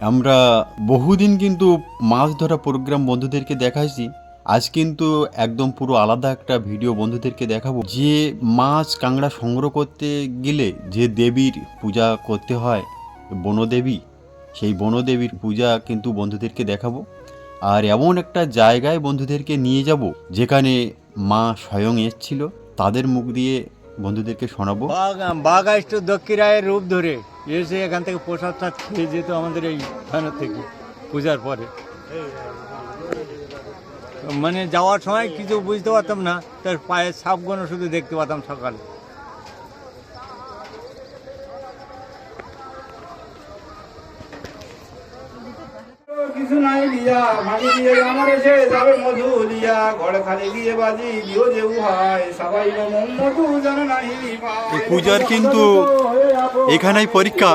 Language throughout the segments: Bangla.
আমরা বহুদিন কিন্তু মাছ ধরা প্রোগ্রাম বন্ধুদেরকে দেখাইছি। আজ কিন্তু একদম পুরো আলাদা একটা ভিডিও বন্ধুদেরকে দেখাবো। যে মাছ কাঁকড়া সংগ্রহ করতে গেলে যে দেবীর পূজা করতে হয়, বনদেবী, সেই বনদেবীর পূজা কিন্তু বন্ধুদেরকে দেখাবো। আর এমন একটা জায়গায় বন্ধুদেরকে নিয়ে যাব, যেখানে মা স্বয়ং এসেছিল, তাদের মুখ দিয়ে বন্ধুদেরকে শোনাবো। বাঘ আসতো দক্ষিণ রায়ের রূপ ধরে। এসে এখান থেকে প্রসাদ টাদ খেয়ে যেত আমাদের এই থানার থেকে, পূজার পরে। মানে যাওয়ার সময় কিছু বুঝতে পারতাম না, তার পায়ের সাপগুলো শুধু দেখতে পারতাম সকালে। লিয়া মাটি দিয়ে আমার এসে যাবে মধু লিয়া ঘর খালি দিয়ে বাজি দিও যে উহায়। সবাই মধু জানে নাই এই পূজার কিন্তু এখানেই পরীক্ষা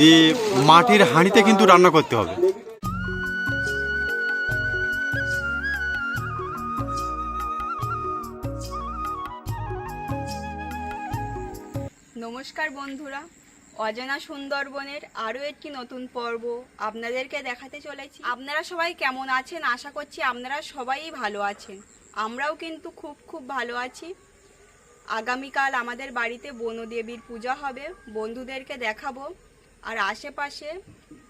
যে মাটির হাঁড়িতে কিন্তু রান্না করতে হবে। নমস্কার বন্ধুরা অজানা সুন্দরবনের আরও একটি নতুন পর্ব আপনাদেরকে দেখাতে চলেছি। আপনারা সবাই কেমন আছেন? আশা করছি আপনারা সবাই ভালো আছেন। আমরাও কিন্তু খুব খুব ভালো আছি। আগামীকাল আমাদের বাড়িতে বনদেবীর পূজা হবে। বন্ধুদেরকে দেখাবো। আর আশেপাশে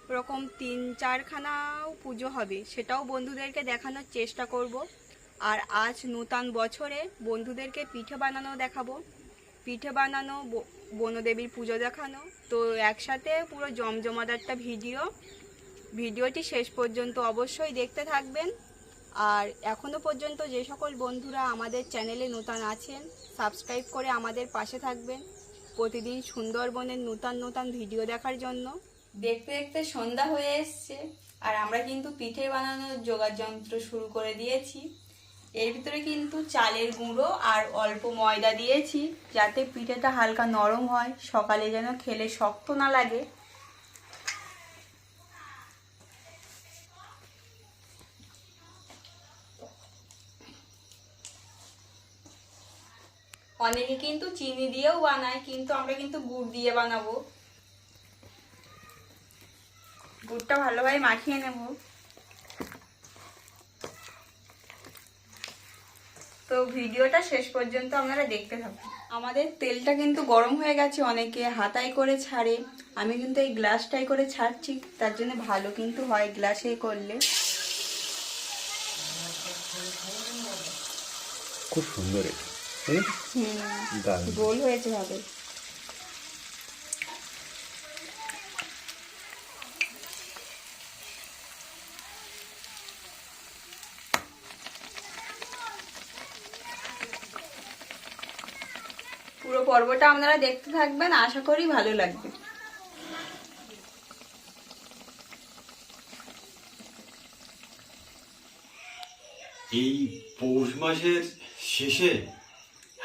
ওরকম তিন চারখানাও পুজো হবে। সেটাও বন্ধুদেরকে দেখানোর চেষ্টা করব। আর আজ নূতন বছরে বন্ধুদেরকে পিঠে বানানো দেখাবো। পিঠে বানানো বনদেবীর পুজো দেখানো। তো একসাথে পুরো জমজমাট একটা ভিডিও। ভিডিওটি শেষ পর্যন্ত অবশ্যই দেখতে থাকবেন। আর এখনও পর্যন্ত যে সকল বন্ধুরা আমাদের চ্যানেলে নূতন আছেন, সাবস্ক্রাইব করে আমাদের পাশে থাকবেন। প্রতিদিন সুন্দরবনের নূতন নূতন ভিডিও দেখার জন্য। দেখতে দেখতে সন্ধ্যা হয়ে এসছে। আর আমরা কিন্তু পিঠে বানানোর যোগাড় যন্ত্র শুরু করে দিয়েছি। এর ভিতরে কিন্তু চালের গুঁড়ো আর অল্প ময়দা দিয়েছি, যাতে পিঠেটা হালকা নরম হয়, সকালে যেন খেলে শক্ত না লাগে। অনেকে কিন্তু চিনি দিয়েও বানায়, কিন্তু আমরা কিন্তু গুড় দিয়ে বানাবো। গুড়টা ভালোভাবে মাখিয়ে নেব। তো ভিডিওটা শেষ পর্যন্ত আপনারা দেখতে থাকুন। আমাদের তেলটা কিন্তু গরম হয়ে গেছে অনেকে হাতায় করে ছাড়ে। আমি কিন্তু এই গ্লাসটাই করে ছাড়ছি তার জন্য ভালো কিন্তু হয় গ্লাসে করলে। খুব সুন্দর গোল হয়েছে ভাবে পুরো পর্বটা আপনারা দেখতে থাকবেন, আশা করি ভালো লাগবে। এই পৌষ মাসের শেষে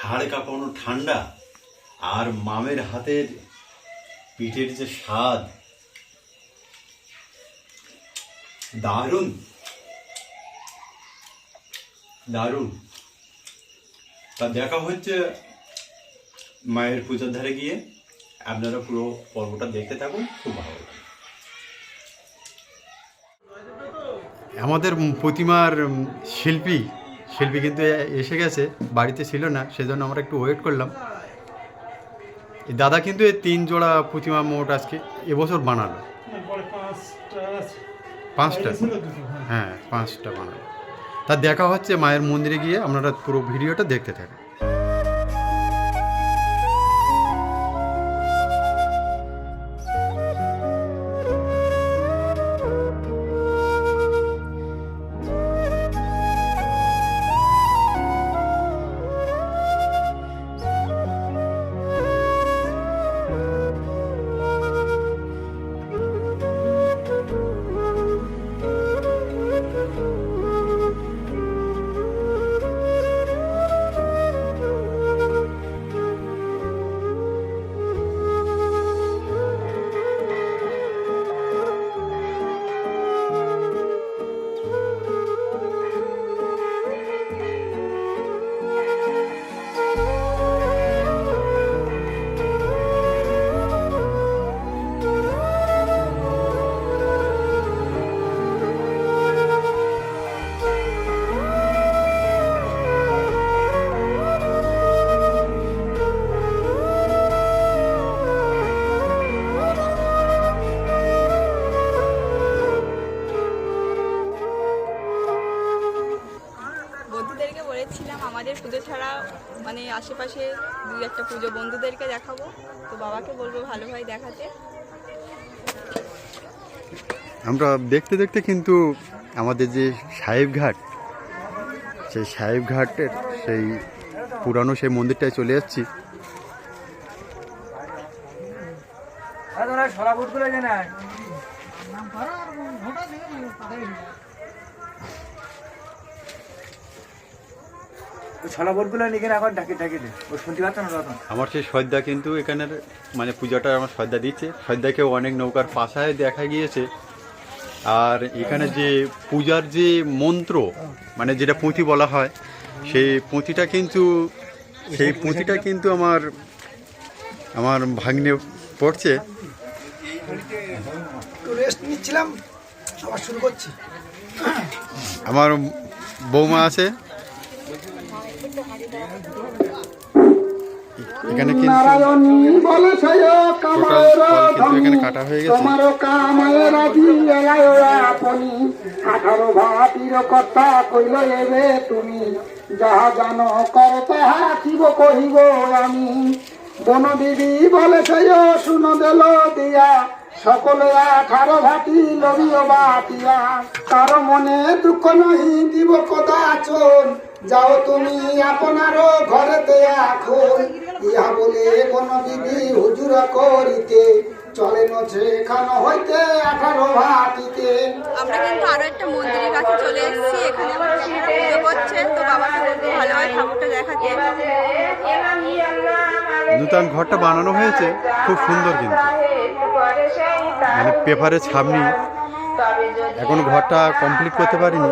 হাড় কাঁপানো ঠান্ডা আর মামের হাতের পিঠের যে স্বাদ, দারুণ। দারুণ। তা দেখা হচ্ছে মায়ের পূজার ধারে গিয়ে আপনারা পুরো পর্বটা দেখতে থাকুন, খুব ভালো আমাদের প্রতিমার শিল্পী শিল্পী কিন্তু এসে গেছে, বাড়িতে ছিল না, সেজন্য আমরা একটু ওয়েট করলাম। দাদা কিন্তু এই তিন জোড়া প্রতিমা মোট আজকে এবছর বানালো। পাঁচটা? হ্যাঁ পাঁচটা বানালো। তা দেখা হচ্ছে মায়ের মন্দিরে গিয়ে, আপনারা পুরো ভিডিওটা দেখতে থাকেন। আশেপাশে দুই একটা পুজো বন্ধুদেরকে দেখাবো। তো বাবাকে বলব ভালোভাবে দেখাতে। আমরা দেখতে দেখতে কিন্তু আমাদের যে সাহেবঘাট সেই সাহেবঘাটের সেই পুরানো সেই মন্দিরটায় চলে যাচ্ছি। বোর্ডগুলো লিখে এখন ডাকে ডাকে দে। ও শুনতে পাচ্ছ না রতন? আমার সেই সদ্যা কিন্তু এখানের মানে পূজাটা আমার সদ্যা দিচ্ছে। সদ্যাকেও অনেক নৌকার পাশায় দেখা গিয়েছে। আর এখানে যে পূজার যে মন্ত্র মানে যেটা পুঁথি বলা হয় সেই পুঁথিটা কিন্তু সেই পুঁথিটা কিন্তু আমার আমার ভাগ্নে পড়ছে। রেস্ট নিচ্ছিলাম আবার শুরু করছি। আমার বৌমা আছে। এখানে কিন্তু টোটাল এখানে কাটা হয়ে গেছে। আঠারো ভাতির কথা কইল এবে তুমি। যাহা জানো কর তাহা কিব কহিব আমি। বন দিদি বলে সেই শুন দেল দিয়া। সকলে আঠারো ভাতি লবিও বাতিয়া কারও মনে দুঃখ নহি, দিব কদাচন যাও তুমি আপনার ঘরেতে এখন ইহা বলে কোন দিদি হুজুর করিতে। চলে নছে খানো হইতে আঠারো ভাতিতে আমরা কিন্তু আরও একটা মন্দিরের কাছে চলে এসেছি এখানে আমার পুজো করছে তো বাবাকে বলব ভালোভাবে ঠাকুরটা দেখাতে। নূতন ঘরটা বানানো হয়েছে খুব সুন্দর কিন্তু। মানে পেপারে ছাপনি এখন ঘরটা কমপ্লিট করতে পারিনি।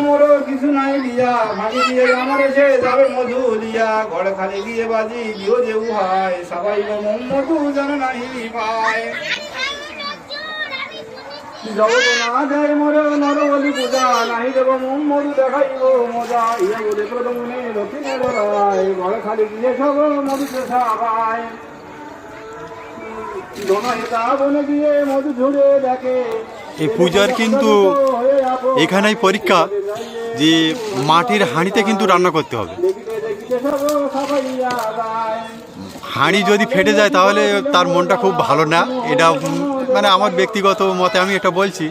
মোর কিছু নাই দিয়া ভাঙি দিয়ে আমার এসে যাবে মধু লিয়া ঘর খালি গিয়ে বাজি দিও যে উহায় সবাই মধু জান নাই পায় যায় মোর নর পূজা নাহি দেব মম মধু দেখাইব মজা ইয়া বলে প্রথমে দক্ষিণে ধরায় ঘর খালি গিয়ে সব মধু সবাই দোনা বনে গিয়ে মধু ঝুড়ে দেখে এই পূজার কিন্তু এখানেই পরীক্ষা যে মাটির হাঁড়িতে কিন্তু রান্না করতে হবে। হাঁড়ি যদি ফেটে যায় তাহলে তার মনটা খুব ভালো না। এটা মানে আমার ব্যক্তিগত মতে আমি এটা বলছি।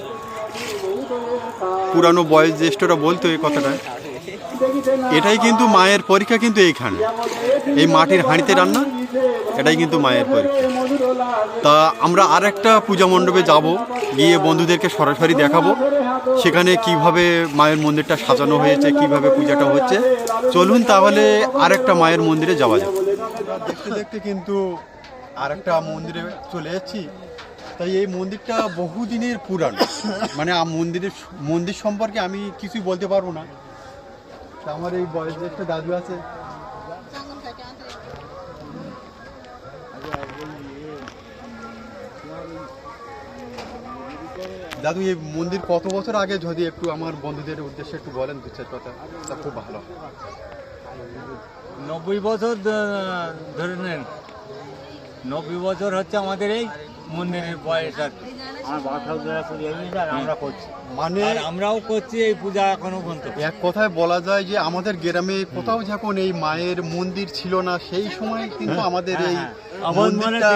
পুরানো বয়স জ্যেষ্ঠরা বলতো এই কথাটা। এটাই কিন্তু মায়ের পরীক্ষা কিন্তু এইখানে। এই মাটির হাঁড়িতে রান্না, এটাই কিন্তু মায়ের পরীক্ষা। তা আমরা আর একটা পূজা মণ্ডপে যাব, গিয়ে বন্ধুদেরকে সরাসরি দেখাবো, সেখানে কীভাবে মায়ের মন্দিরটা সাজানো হয়েছে, কীভাবে পূজাটা হচ্ছে। চলুন তাহলে আর একটা মায়ের মন্দিরে যাওয়া যাক। দেখতে দেখতে কিন্তু আর একটা মন্দিরে চলে যাচ্ছি। তাই এই মন্দিরটা বহুদিনের পুরানো মানে মন্দিরের মন্দির সম্পর্কে আমি কিছুই বলতে পারব না। আমার এই বয়সের একটা দাদু আছে। দাদু, এই মন্দির কত বছর আগে যদি একটু আমার বন্ধুদের উদ্দেশ্যে একটু বলেন দু, চার কথা, তা খুব ভালো নব্বই বছর ধরে নেন নব্বই বছর হচ্ছে আমাদের এই মন্দিরের বয়স আর কি। মানে আমরাও করছি এই পূজা এখনও পর্যন্ত। এক কথায় বলা যায় যে আমাদের গ্রামে কোথাও যখন এই মায়ের মন্দির ছিল না সেই সময় কিন্তু আমাদের এই হ্যাঁ, মনে মন্দিরটা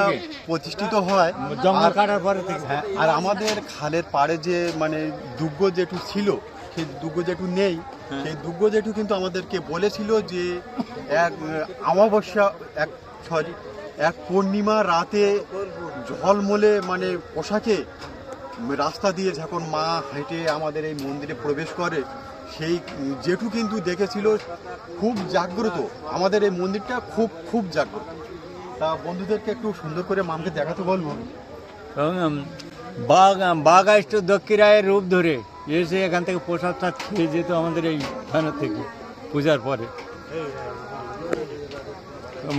প্রতিষ্ঠিত হয়। জঙ্গল আর- কাটার পরে হ্যাঁ আর আমাদের খালের পাড়ে যে মানে দুর্গ জেঠু ছিল সেই দুর্গ জেঠু নেই। হ্যাঁ। সেই দুর্গ জেঠু কিন্তু আমাদেরকে বলেছিল যে এক অমাবস্যা এক সরি এক পূর্ণিমা রাতে ঝলমলে মানে পোশাকে রাস্তা দিয়ে যখন মা হেঁটে আমাদের এই মন্দিরে প্রবেশ করে সেই জেঠু কিন্তু দেখেছিল খুব জাগ্রত। আমাদের এই মন্দিরটা খুব খুব জাগ্রত। তা বন্ধুদেরকে একটু সুন্দর করে মামকে দেখাতে বলব। এবং, বাঘ বাঘ আসতো দক্ষিণ রায়ের রূপ ধরে। এসে এখান থেকে প্রসাদ খেয়ে যেত আমাদের এই থানার থেকে পূজার পরে।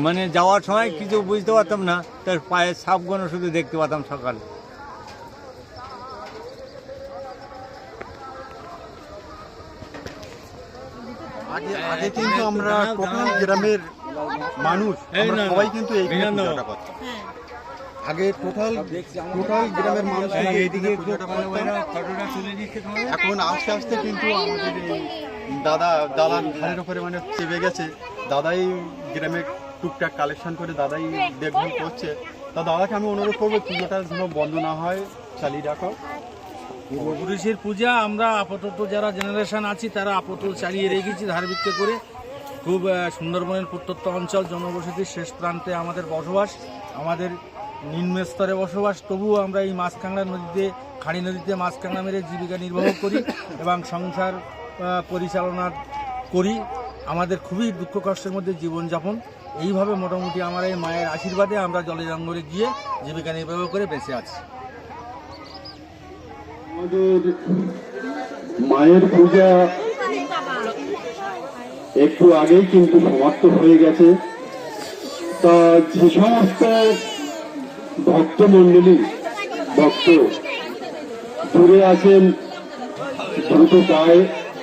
মানে যাওয়ার সময় কিছু বুঝতে পারতাম না তার পায়ের সাপগুলো শুধু দেখতে পেতাম সকালে। আগে আগে কিন্তু আমরা টোটাল গ্রামের মানুষ সবাই কিন্তু এই। আগে টোটাল টোটাল গ্রামের মানুষ এইদিকে? এখন আস্তে আস্তে কিন্তু আমাদের দাদা দাদার ঘরের উপরে মানে চেপে গেছে। দাদাই গ্রামে টুকটাক কালেকশন করে দাদাই দেখভাল করছে। তা দাদাকে আমি অনুরোধ করব, পুজোটা যেন বন্ধ না হয়, চালিয়ে রাখো। পূর্বপুরুষের পূজা, আমরা আপাতত যারা জেনারেশন আছি, তারা আপাতত চালিয়ে রেখেছি ধার ভিত্তি করে। খুব সুন্দরবনের প্রত্যন্ত অঞ্চল, জনবসতির শেষ প্রান্তে আমাদের বসবাস, আমাদের নিম্ন স্তরে বসবাস। তবুও আমরা এই মাছ কাঁকড়া নদীতে, খাড়ি নদীতে মাছ কাঁকড়া মেরে জীবিকা নির্বাহ করি এবং সংসার পরিচালনা করি। আমাদের খুবই দুঃখ কষ্টের মধ্যে জীবনযাপন। এইভাবে মোটামুটি আমার এই মায়ের আশীর্বাদে আমরা জলে জঙ্গলে গিয়ে জীবিকা নির্বাহ করে বেঁচে আছি। আমাদের মায়ের পূজা একটু আগেই কিন্তু সমাপ্ত হয়ে গেছে। তা যে সমস্ত ভক্ত মন্ডলী ভক্ত দূরে আছেন, দ্রুত পায়ে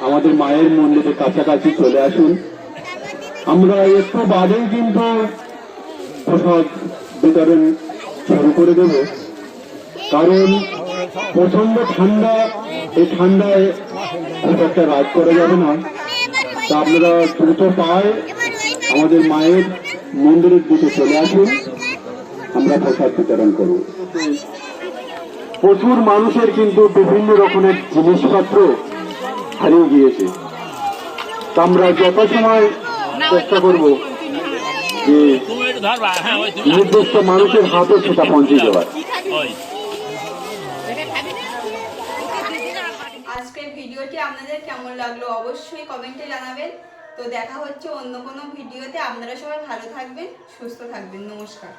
আমাদের মায়ের মন্দিরের কাছাকাছি চলে আসুন। আমরা একটু বাদেই কিন্তু প্রসাদ বিতরণ শুরু করে দেব। কারণ প্রচণ্ড ঠান্ডা, এই ঠান্ডায় খুব একটা রাজ করা যাবে না। তা আপনারা দ্রুত পায় আমাদের মায়ের মন্দিরের দিকে চলে আসুন। আমরা প্রসাদ বিতরণ করব। প্রচুর মানুষের কিন্তু বিভিন্ন রকমের জিনিসপত্র হারিয়ে গিয়েছে। আমরা যথাসময় চেষ্টা করব যে নির্দিষ্ট মানুষের হাতে সেটা পৌঁছে দেওয়ার। আজকের ভিডিওটি আপনাদের কেমন লাগল অবশ্যই কমেন্টে জানাবেন। তো দেখা হচ্ছে অন্য কোনো ভিডিওতে। আপনারা সবাই ভালো থাকবেন সুস্থ থাকবেন। নমস্কার।